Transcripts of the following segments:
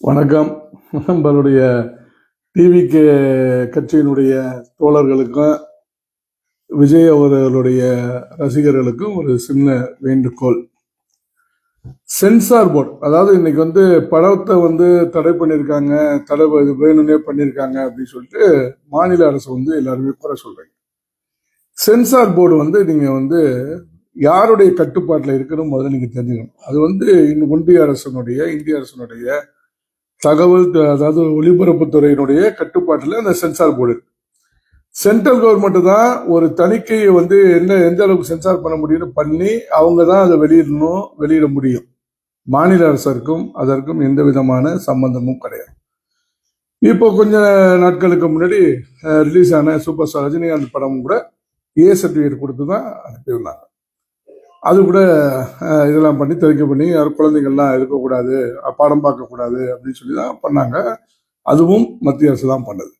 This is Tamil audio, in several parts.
வணக்கம். நம்மளுடைய டிவிக்கு கட்சியினுடைய தோழர்களுக்கும் விஜய் அவர்களுடைய ரசிகர்களுக்கும் ஒரு சின்ன வேண்டுகோள். சென்சார் போர்டு அதாவது இன்னைக்கு வந்து படத்தை வந்து தடை பண்ணியிருக்காங்க தடை வேணும்னே பண்ணியிருக்காங்க அப்படின்னு சொல்லிட்டு மாநில அரசு வந்து எல்லாருமே குறை சொல்றீங்க. சென்சார் போர்டு வந்து நீங்க வந்து யாருடைய கட்டுப்பாட்டில் இருக்குன்னு முதல்ல நீங்க தெரிஞ்சுக்கணும். அது வந்து இன்னும் ஒன்றிய அரசனுடைய இந்திய அரசனுடைய தகவல் அதாவது ஒலிபரப்புத்துறையினுடைய கட்டுப்பாட்டில் அந்த சென்சார் போர்டு சென்ட்ரல் கவர்மெண்ட் தான் ஒரு தணிக்கையை வந்து என்ன எந்த அளவுக்கு சென்சார் பண்ண முடியும்னு பண்ணி அவங்க தான் அதை வெளியிடணும் வெளியிட முடியும். மாநில அரசருக்கும் அதற்கும் எந்த விதமான சம்பந்தமும் கிடையாது. இப்போ கொஞ்ச நாட்களுக்கு முன்னாடி ரிலீஸ் ஆன சூப்பர் ஸ்டார் ரஜினிகாந்த் படம் கூட ஏ சர்டிஃபிகேட் கொடுத்து தான் அனுப்பியிருந்தாங்க. அது கூட இதெல்லாம் பண்ணி தெரிவிக்க பண்ணி யாரும் குழந்தைங்கள்லாம் இருக்கக்கூடாது பாடம் பார்க்கக்கூடாது அப்படின்னு சொல்லி தான் பண்ணாங்க. அதுவும் மத்திய அரசு தான் பண்ணது.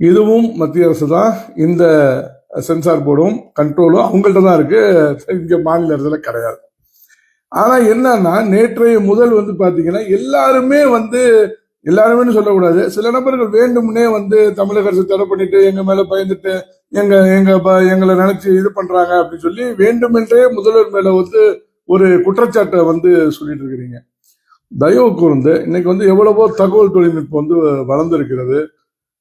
இதுவும் மத்திய அரசு தான் இந்த சென்சார் போர்டும் கண்ட்ரோலும் அவங்கள்ட்ட தான் இருக்குது இங்கே மாநில அரசில் கிடையாது. ஆனால் என்னன்னா நேற்றைய முதல் வந்து பார்த்தீங்கன்னா எல்லாருமே வந்து எல்லாருமே சொல்லக்கூடாது. சில நபர்கள் வேண்டும்னே வந்து தமிழக அரசு தடை பண்ணிட்டு எங்க மேல பயந்துட்டு எங்க எங்க ப- எங்களை நினைச்சு இது பண்றாங்க அப்படின்னு சொல்லி வேண்டுமென்றே முதல்வர் மேல வந்து ஒரு குற்றச்சாட்டை வந்து சொல்லிட்டு இருக்கிறீங்க. தயவு கூர்ந்து இன்னைக்கு வந்து எவ்வளவோ தகவல் தொழில்நுட்பம் வந்து வளர்ந்துருக்கிறது.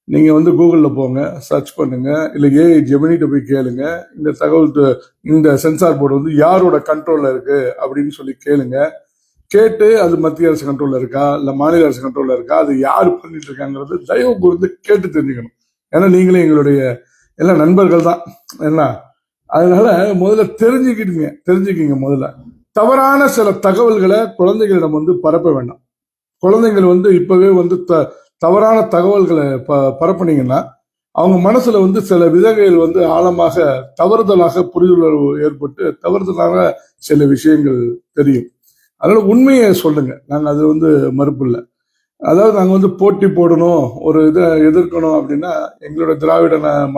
நீங்க வந்து கூகுளில் போங்க சர்ச் பண்ணுங்க இல்லை ஏஐ ஜெமினிட்ட போய் கேளுங்க. இந்த தகவல் இந்த சென்சார் போர்டு வந்து யாரோட கண்ட்ரோல்ல இருக்கு அப்படின்னு சொல்லி கேளுங்க. கேட்டு அது மத்திய அரசு கண்ட்ரோல்ல இருக்கா? இல்ல மாநில அரசு கண்ட்ரோல்ல இருக்கா? அது யார் பண்ணிட்டு இருக்காங்கிறது தயவு கூர்ந்து கேட்டு தெரிஞ்சுக்கணும். ஏன்னா நீங்களே எங்களுடைய எல்லாம் நண்பர்கள் தான். என்ன அதனால முதல்ல தெரிஞ்சுக்கிடுங்க. தெரிஞ்சுக்கிங்க முதல்ல. தவறான சில தகவல்களை குழந்தைகளிடம் வந்து பரப்ப வேண்டாம். குழந்தைகள் வந்து இப்பவே வந்து த- தவறான தகவல்களை ப பரப்புனீங்கன்னா அவங்க மனசுல வந்து சில விதங்கள் வந்து ஆழமாக தவறுதலாக புரிந்துணர்வு ஏற்பட்டு தவறுதலாக சில விஷயங்கள் தெரியும். அதனால் உண்மையை சொல்லுங்க. நாங்கள் அது வந்து மறுப்பு இல்லை. அதாவது நாங்கள் வந்து போட்டி போடணும் ஒரு இதை எதிர்க்கணும் அப்படின்னா எங்களோட திராவிட ந-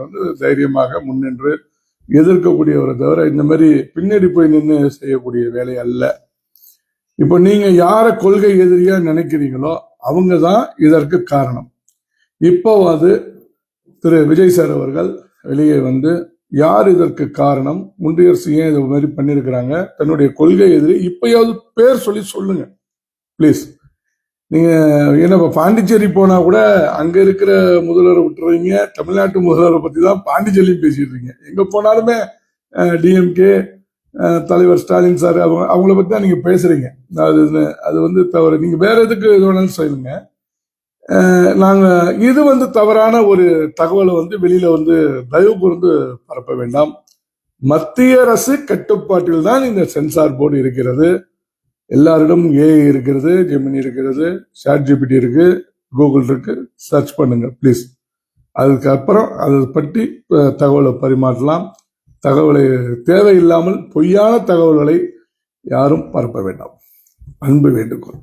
வந்து தைரியமாக முன்னின்று எதிர்க்கக்கூடியவரை தவிர இந்த மாதிரி பின்னாடி போய் நின்று செய்யக்கூடிய வேலை அல்ல. இப்போ நீங்கள் யாரை கொள்கை எதிரியாக நினைக்கிறீங்களோ அவங்க தான் இதற்கு காரணம். இப்போ அது திரு. விஜய் சார் அவர்கள் வெளியே வந்து யார் இதற்கு காரணம்? முந்தைய அரசு ஏன் இது மாதிரி பண்ணியிருக்கிறாங்க? தன்னுடைய கொள்கை எதிரி. இப்பயாவது பேர் சொல்லி சொல்லுங்க. ப்ளீஸ் நீங்க ஏன்னா பாண்டிச்சேரி போனா கூட அங்க இருக்கிற முதல்வரை விட்டுறீங்க. தமிழ்நாட்டு முதல்வரை பத்தி தான் பாண்டிச்சேரியும் பேசிட்டு இருக்கீங்க. எங்க போனாலுமே டிஎம்கே தலைவர் ஸ்டாலின் சார் அவங்க அவங்கள பத்தி தான் நீங்க பேசுறீங்க. அது அது வந்து தவறு. நீங்க வேற எதுக்கு இது வேணாலும் சொல்லுங்க. நாங்கள் இது வந்து தவறான ஒரு தகவலை வந்து வெளியில வந்து தயவு கூர்ந்து பரப்ப வேண்டாம். மத்திய அரசு கட்டுப்பாட்டில் தான் இந்த சென்சார் போர்டு இருக்கிறது. எல்லாரிடம் ஏஐ இருக்கிறது ஜெமினி இருக்கிறது சாட் ஜிபிடி இருக்கு கூகுள் இருக்கு. சர்ச் பண்ணுங்க ப்ளீஸ் அதுக்கப்புறம் அதை பற்றி தகவலை பரிமாற்றலாம் தகவலை தேவையில்லாமல் பொய்யான தகவல்களை யாரும் பரப்ப வேண்டாம். அன்பு வேண்டுகோள்.